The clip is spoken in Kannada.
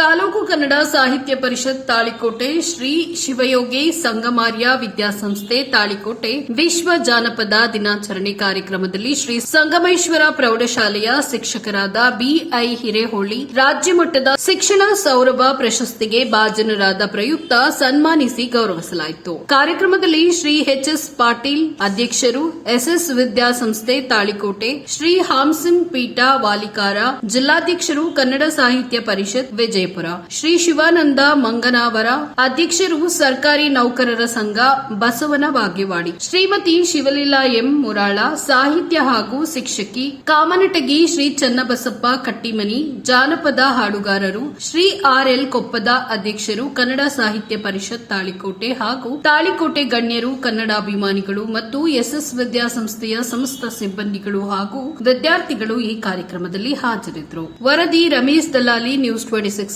ತಾಲೂಕು ಕನ್ನಡ ಸಾಹಿತ್ಯ ಪರಿಷತ್ ತಾಳಿಕೋಟೆ ಶ್ರೀ ಶಿವಯೋಗಿ ಸಂಗಮಾರ್ಯ ವಿದ್ಯಾಸಂಸ್ಥೆ ತಾಳಿಕೋಟೆ ವಿಶ್ವ ಜಾನಪದ ದಿನಾಚರಣೆ ಕಾರ್ಯಕ್ರಮದಲ್ಲಿ ಶ್ರೀ ಸಂಗಮೇಶ್ವರ ಪ್ರೌಢಶಾಲೆಯ ಶಿಕ್ಷಕರಾದ ಬಿಐ ಹಿರೇಹೊಳಿ, ರಾಜ್ಯ ಮಟ್ಟದ ಶಿಕ್ಷಣ ಸೌರಭ ಪ್ರಶಸ್ತಿಗೆ ಭಾಜನರಾದ ಪ್ರಯುಕ್ತ ಸನ್ಮಾನಿಸಿ ಗೌರವಿಸಲಾಯಿತು. ಕಾರ್ಯಕ್ರಮದಲ್ಲಿ ಶ್ರೀ ಎಚ್ಎಸ್ ಪಾಟೀಲ್ ಅಧ್ಯಕ್ಷರು, ಎಸ್ಎಸ್ ವಿದ್ಯಾಸಂಸ್ಥೆ ತಾಳಿಕೋಟೆ ಶ್ರೀ ಹಾಮ್ಸನ್ ಪೀಠ ವಾಲಿಕಾರ, ಜಿಲ್ಲಾಧ್ಯಕ್ಷರು ಕನ್ನಡ ಸಾಹಿತ್ಯ ಪರಿಷತ್ ವಿಜಯಪುರ. ಶ್ರೀ ಶಿವಾನಂದ ಮಂಗನಾವರ ಅಧ್ಯಕ್ಷರು ಸರ್ಕಾರಿ ನೌಕರರ ಸಂಘ ಬಸವನ ಬಾಗೇವಾಡಿ ಶ್ರೀಮತಿ ಶಿವಲೀಲಾ ಎಂ ಮುರಾಳ, ಸಾಹಿತ್ಯ ಹಾಗೂ ಶಿಕ್ಷಕಿ ಕಾಮನಟಗಿ ಶ್ರೀ ಚನ್ನಬಸಪ್ಪ ಕಟ್ಟಿಮನಿ, ಜಾನಪದ ಹಾಡುಗಾರರು ಶ್ರೀ ಆರ್ ಎಲ್ ಕೊಪ್ಪದ ಅಧ್ಯಕ್ಷರು ಕನ್ನಡ ಸಾಹಿತ್ಯ ಪರಿಷತ್ ತಾಳಿಕೋಟೆ ಹಾಗೂ ತಾಳಿಕೋಟೆ ಗಣ್ಯರು ಕನ್ನಡಾಭಿಮಾನಿಗಳು ಮತ್ತು ಎಸ್ಎಸ್ ವಿದ್ಯಾಸಂಸ್ಥೆಯ ಸಮಸ್ತ ಸಿಬ್ಬಂದಿಗಳು ಹಾಗೂ ವಿದ್ಯಾರ್ಥಿಗಳು ಈ ಕಾರ್ಯಕ್ರಮದಲ್ಲಿ ಹಾಜರಿದ್ದರು. ವರದಿ Ramesh Dalali news twenty six